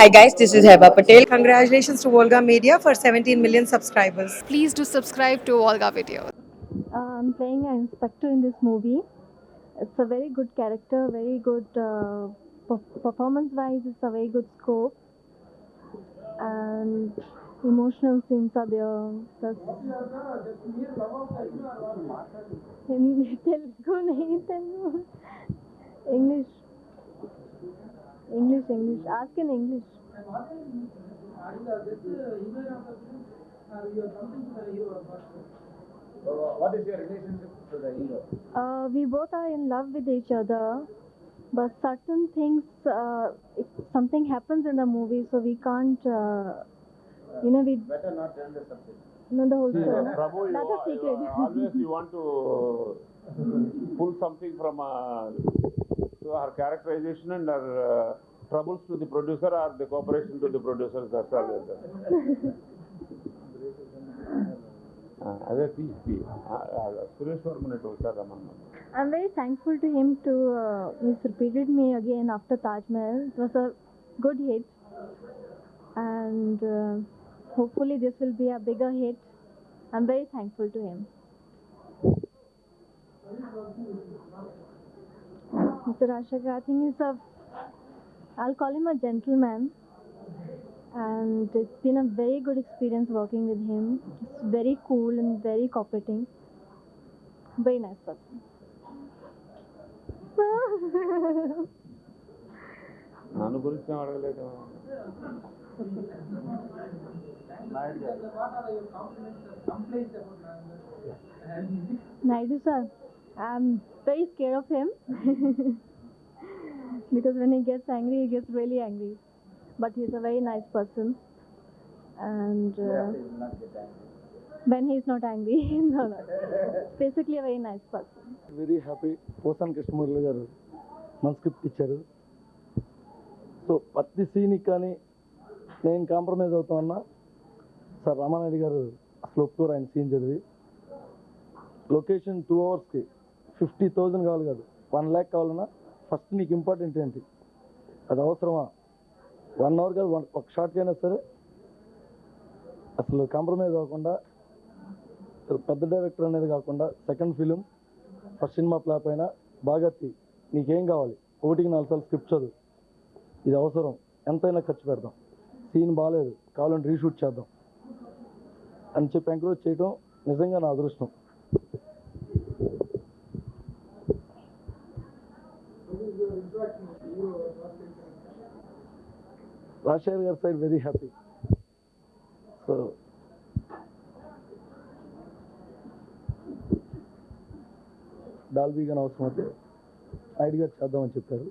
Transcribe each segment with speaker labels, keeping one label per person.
Speaker 1: Hi guys, this is Heba Patel.
Speaker 2: Congratulations to Volga Media for 17 million subscribers.
Speaker 3: Please do subscribe to Volga Video.
Speaker 4: Uh, I'm playing an inspector in this movie. It's a very good character, very good uh, performance wise, it's a very good scope. And emotional scenes are there. That's... Telugu, English English English ask in English
Speaker 5: what is your relationship to the hero?
Speaker 4: uh, we both are in love with each other but certain things uh, if something happens in the movie so we can't uh, you know we
Speaker 5: Better not tell the subject.
Speaker 4: know the whole
Speaker 6: See,
Speaker 4: story
Speaker 6: Prabhu, you,
Speaker 4: that's a
Speaker 6: are- you
Speaker 4: secret
Speaker 6: are- always you want to pull something from uh, so our characterization and our uh, troubles to the producer or the cooperation to the producers that's all uh, that's a piece, uh, uh,
Speaker 4: I'm very thankful to him to uh, he's repeated me again after Taj Mahal. It was a good hit. And hopefully this will be a bigger hit. I'm very thankful to him. Mr. Rashaka, I think he's a, I'll call him a gentleman. And it's been a very good experience working with him. He's very cool and very cooperating. Very nice person.
Speaker 6: నన్ను గురించి ఏం అడగలేదు
Speaker 4: Naidu sir, I'm very scared of him because when he gets angry, he gets really angry. But he's a very nice person, and uh,
Speaker 5: He will not get angry.
Speaker 4: when he's not angry, no, no, basically a very nice person.
Speaker 7: Very happy Posani Krishnamurali గారు మన script ఇచ్చారు so ప్రతి సీన్కి కానీ నేను compromise అవుతామన్నా sir Ramanaidu గారు అసలు ఒప్పుకోరు ఆయన సీన్ చదివి లొకేషన్ టూ అవర్స్కి ఫిఫ్టీ థౌజండ్ కావాలి కాదు. వన్ ల్యాక్ కావాలన్నా ఫస్ట్ నీకు ఇంపార్టెంట్ ఏంటి? అది అవసరమా? వన్ అవర్ కాదు వన్ ఒక షార్ట్ అయినా సరే అసలు కాంప్రమైజ్ అవ్వకుండా పెద్ద డైరెక్టర్ అనేది కాకుండా సెకండ్ ఫిలిం ఫస్ట్ సినిమా ఫ్లాప్ అయినా బాగా తీ. నీకేం కావాలి? ఒకటికి నాలుగు సార్లు స్క్రిప్ట్ చదువు. ఇది అవసరం. ఎంతైనా ఖర్చు పెడదాం. సీన్ బాగాలేదు కావాలంటే రీషూట్ చేద్దాం. అని చెప్పి ఎంకరేజ్ చేయడం నిజంగా నా అదృష్టం. రాజశేఖర్ గారి side very happy. So Dolby కానీ అవసరం అయితే గారు చేద్దామని చెప్పారు.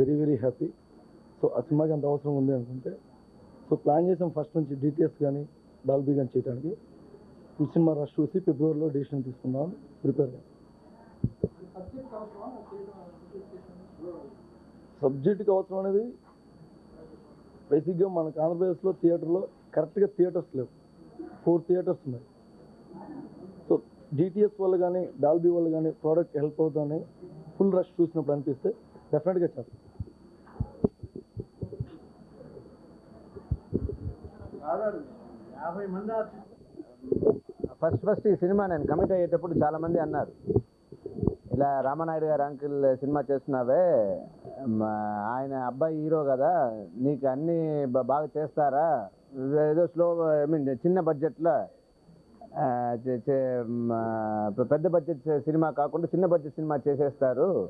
Speaker 7: Very very happy. సో ఆ సినిమాకి అంత అవసరం ఉంది అనుకుంటే సో ప్లాన్ చేసాం ఫస్ట్ నుంచి డిటిఎస్ కానీ డాల్బీ కానీ చేయడానికి ఈ సినిమా రష్ చూసి ఫిబ్రవరిలో డెసిషన్ తీసుకుందాం ప్రిపేర్ సబ్జెక్ట్కి అవసరం అనేది బేసిక్గా మనకు ఆంధ్రప్రదేశ్లో థియేటర్లో కరెక్ట్గా థియేటర్స్ లేవు. ఫోర్ థియేటర్స్ ఉన్నాయి. సో డిటిఎస్ వల్ల కానీ డాల్బీ వల్ల కానీ ప్రోడక్ట్ హెల్ప్ అవుతుందని ఫుల్ రష్ చూసినప్పుడు అనిపిస్తే డెఫినెట్గా చేస్తాం.
Speaker 5: ఫస్ట్ ఫస్ట్ ఈ సినిమా నేను కమిట్ అయ్యేటప్పుడు చాలా మంది అన్నారు. ఇలా రామానాయుడు గారు అంకిల్ సినిమా చేస్తున్నావే మా ఆయన అబ్బాయి హీరో కదా నీకు అన్ని బాగా చేస్తారా? ఏదో స్లో ఐ మీన్ చిన్న బడ్జెట్లో చే- చే- పెద్ద బడ్జెట్ సినిమా కాకుండా చిన్న బడ్జెట్ సినిమా చేసేస్తారు.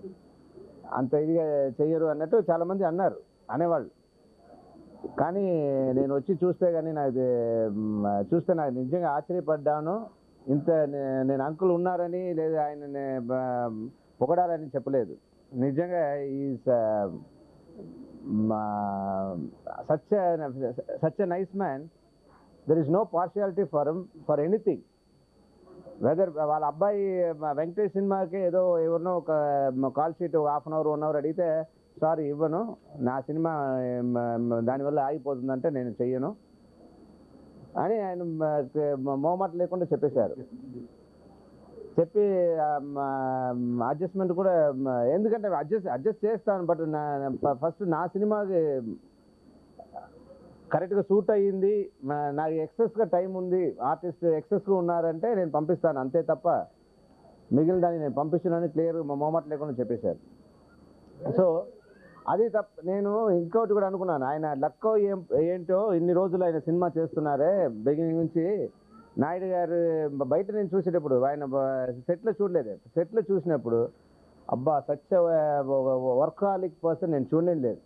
Speaker 5: అంత ఇదిగా చెయ్యరు అన్నట్టు చాలామంది అన్నారు అనేవాళ్ళు. కానీ నేను వచ్చి చూస్తే కానీ నాకు చూస్తే నాకు నిజంగా ఆశ్చర్యపడ్డాను. ఇంత నేను అంకుల్ ఉన్నారని లేదా ఆయన పొగడాలని చెప్పలేదు. నిజంగా ఈ such such nice man there is no partiality for for anything whether వాళ్ళ అబ్బాయి వెంకటేష్ సినిమాకి ఏదో ఎవరినో ఒక call sheet half an hour one hour అడిగితే సారీ ఇవ్వను. నా సినిమా దానివల్ల ఆగిపోతుందంటే నేను చెయ్యను. అని ఆయన మోమాట లేకుండా చెప్పేశారు. చెప్పి అడ్జస్ట్మెంట్ కూడా ఎందుకంటే అడ్జస్ట్ అడ్జస్ట్ చేస్తాను బట్ నా ఫస్ట్ నా సినిమాకి కరెక్ట్గా సూట్ అయ్యింది. నాకు ఎక్సెస్గా టైం ఉంది. ఆర్టిస్ట్ ఎక్సెస్గా ఉన్నారంటే నేను పంపిస్తాను అంతే తప్ప మిగిలిన దాన్ని నేను పంపిస్తున్నాను క్లియర్ మా మోమాట లేకుండా చెప్పేశారు. సో అది తప్ప నేను ఇంకోటి కూడా అనుకున్నాను. ఆయన లక్కో ఏం ఏంటో ఇన్ని రోజులు ఆయన సినిమా చేస్తున్నారే బిగినింగ్ నుంచి. నాయుడు గారు బయట నేను చూసేటప్పుడు ఆయన సెట్లో చూడలేదు. సెట్లో చూసినప్పుడు అబ్బా సచ్ వర్కాలిక్ పర్సన్ నేను చూడలేదు. లేదు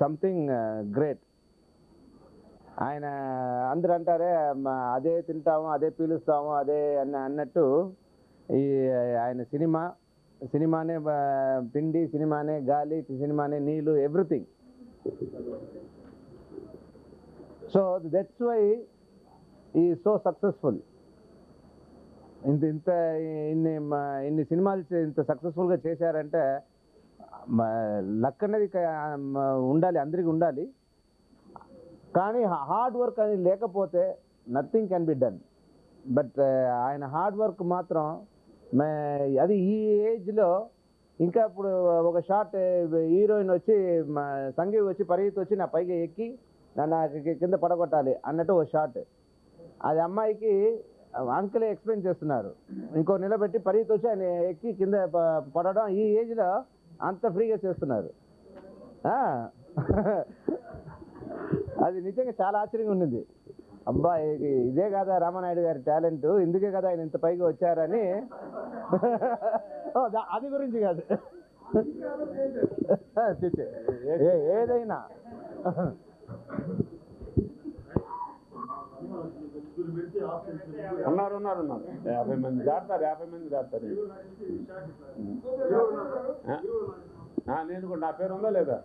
Speaker 5: సంథింగ్ గ్రేట్ ఆయన అందరూ అంటారే అదే తింటాము అదే పీలుస్తాము అదే అన్న అన్నట్టు ఈ ఆయన సినిమా సినిమానే పిండి సినిమానే గాలి సినిమానే నీళ్ళు ఎవ్రీథింగ్. సో దట్స్ వై ఈ సో సక్సెస్ఫుల్ ఇంత ఇంత ఇన్ని ఇన్ని సినిమాలు ఇంత సక్సెస్ఫుల్గా చేశారంటే లక్ అనేది ఉండాలి అందరికీ ఉండాలి. కానీ హార్డ్ వర్క్ అనేది లేకపోతే nothing can be done but ఆయన హార్డ్ వర్క్ మాత్రం అది ఈ ఏజ్లో ఇంకా ఇప్పుడు ఒక షార్ట్ హీరోయిన్ వచ్చి మా వచ్చి పరిగెత్తి వచ్చి నా పైగా ఎక్కి నన్ను కింద పడగొట్టాలి అన్నట్టు ఒక షార్ట్ అది అమ్మాయికి అంకులే ఎక్స్ప్లెయిన్ చేస్తున్నారు. ఇంకో నిలబెట్టి పరిగెత్తి వచ్చి ఆయన ఎక్కి కింద పడడం ఈ ఏజ్లో అంత ఫ్రీగా చేస్తున్నారు. అది నిజంగా చాలా ఆశ్చర్యంగా ఉండింది. అబ్బా ఇదే కదా రామానాయుడు గారి టాలెంట్ ఇందుకే కదా ఆయన ఇంత పైకి వచ్చారని అది గురించి కాదు. ఏ- ఏదైనా.
Speaker 6: ఉన్నారు ఉన్నారు ఉన్నారు. యాభై మంది దాటుతారు యాభై మంది దాటుతారు. నేను కూడా నా పేరు ఉందా లేదా?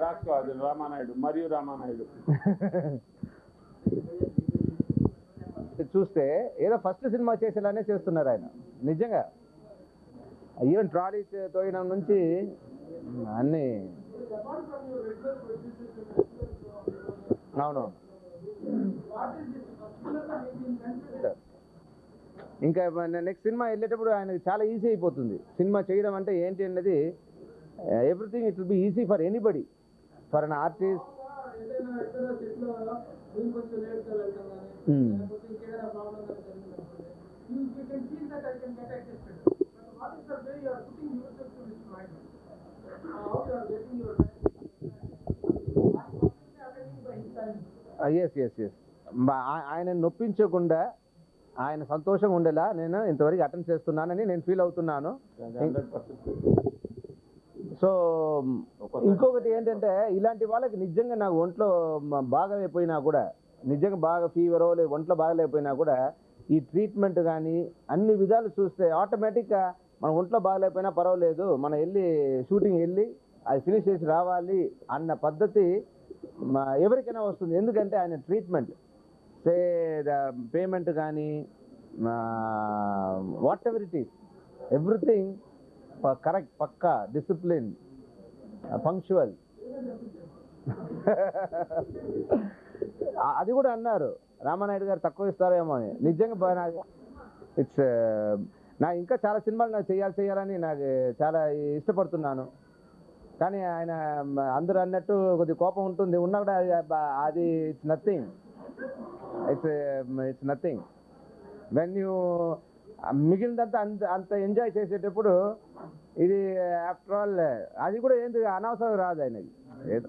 Speaker 6: రాసుకోవాలి రామానాయుడు మరియు రామానాయుడు.
Speaker 5: చూస్తే ఏదో ఫస్ట్ సినిమా చేసేలానే చేస్తున్నారు ఆయన. నిజంగా. ఈవెన్ ట్రాలీ తోయడం నుంచి అన్ని. అవును. ఇంకా నెక్స్ట్ సినిమా వెళ్ళేటప్పుడు ఆయనకి చాలా ఈజీ అయిపోతుంది. సినిమా చేయడం అంటే ఏంటి అన్నది everything it will be easy for anybody for an artist yes yes yes ఆయన నొప్పించకుండా ఆయన సంతోషంగా ఉండేలా నేను ఇంతవరకు అటెండ్ చేస్తున్నానని నేను ఫీల్ అవుతున్నాను. సో ఇంకొకటి ఏంటంటే ఇలాంటి వాళ్ళకి నిజంగా నాకు ఒంట్లో బాగాలేకపోయినా కూడా నిజంగా బాగా ఫీవరో లేదు ఒంట్లో బాగాలేకపోయినా కూడా ఈ ట్రీట్మెంట్ కానీ అన్ని విధాలు చూస్తే ఆటోమేటిక్గా మన ఒంట్లో బాగలేకపోయినా పర్వాలేదు. మనం వెళ్ళి షూటింగ్ వెళ్ళి అది ఫినిష్ చేసి రావాలి అన్న పద్ధతి ఎవరికైనా వస్తుంది. ఎందుకంటే ఆయన ట్రీట్మెంట్ సే పేమెంట్ కానీ whatever it is everything correct Pakka discipline punctual అది కూడా అన్నారు. రామానాయుడు గారు తక్కువ ఇస్తారేమో అని. నిజంగా ఇట్స్ నా ఇంకా చాలా సినిమాలు నాకు చేయాలి చేయాలని నాకు చాలా ఇష్టపడుతున్నాను. కానీ ఆయన అందరూ అన్నట్టు కొద్ది కోపం ఉంటుంది. ఉన్నా కూడా అది it's nothing. It's it's nothing. When you మిగిలినంతా అంత అంత ఎంజాయ్ చేసేటప్పుడు ఇది ఆఫ్టర్ ఆల్ అది కూడా ఏంటి అనవసరం రాదు ఆయనకి ఏదో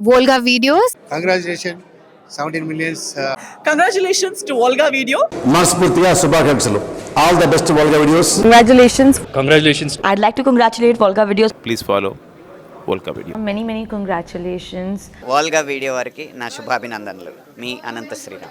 Speaker 3: Volga Videos.
Speaker 1: Congratulations, 17 millions. Uh,
Speaker 8: Congratulations to Volga Video.
Speaker 9: మనస్ఫూర్తిగా శుభాకాంక్షలు all the best Volga videos
Speaker 8: Congratulations.
Speaker 10: Congratulations.
Speaker 8: I'd like to congratulate Volga Videos.
Speaker 10: Please follow Volca Video.
Speaker 8: Many, many congratulations.
Speaker 11: Volga video వారికి నా శుభాభినందనలు మీ అనంత శ్రీరామ్